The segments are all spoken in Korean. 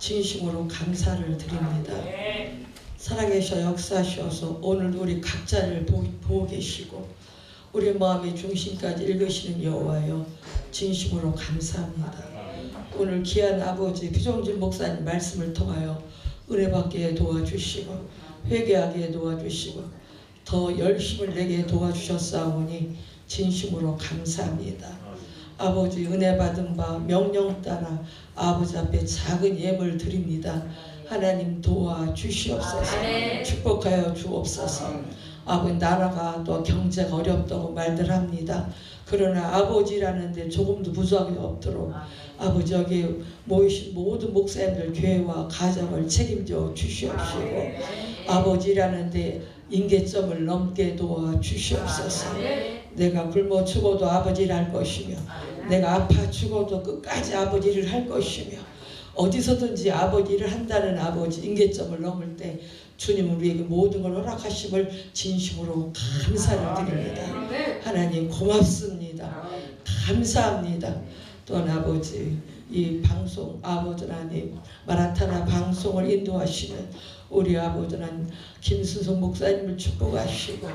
진심으로 감사를 드립니다. 살아계셔 역사하셔서 오늘 우리 각자를 보, 보고 계시고 우리 마음의 중심까지 읽으시는 여호와여 진심으로 감사합니다. 오늘 귀한 아버지 비종진 목사님 말씀을 통하여 은혜 받게 도와주시고 회개하게 도와주시고 더 열심을 내게 도와주셨사오니 진심으로 감사합니다. 아버지 은혜 받은 바 명령 따라 아버지 앞에 작은 예물 드립니다. 하나님 도와 주시옵소서. 축복하여 주옵소서. 아버지 나라가 또 경제가 어렵다고 말들 합니다. 그러나 아버지라는 데 조금도 부족이 없도록 아버지 여기 모이신 모든 목사님들 교회와 가정을 책임져 주시옵시고 아버지라는 데 인계점을 넘게 도와 주시옵소서. 내가 굶어 죽어도 아버지를 할 것이며 내가 아파 죽어도 끝까지 아버지를 할 것이며 어디서든지 아버지를 한다는 아버지 인계점을 넘을 때 주님 우리에게 모든 걸 허락하심을 진심으로 감사를 드립니다. 하나님 고맙습니다. 감사합니다. 또한 아버지 이 방송 아버지 하나님 마라타나 방송을 인도하시는 우리 아버지 하나님 김순성 목사님을 축복하시고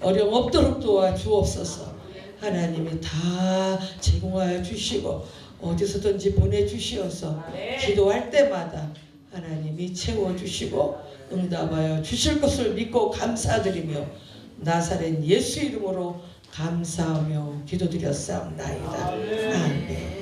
어려움 없도록 도와 주옵소서. 하나님이 다 제공하여 주시고 어디서든지 보내주시어서 기도할 때마다 하나님이 채워주시고 응답하여 주실 것을 믿고 감사드리며 나사렛 예수 이름으로 감사하며 기도드렸사옵나이다. 아멘.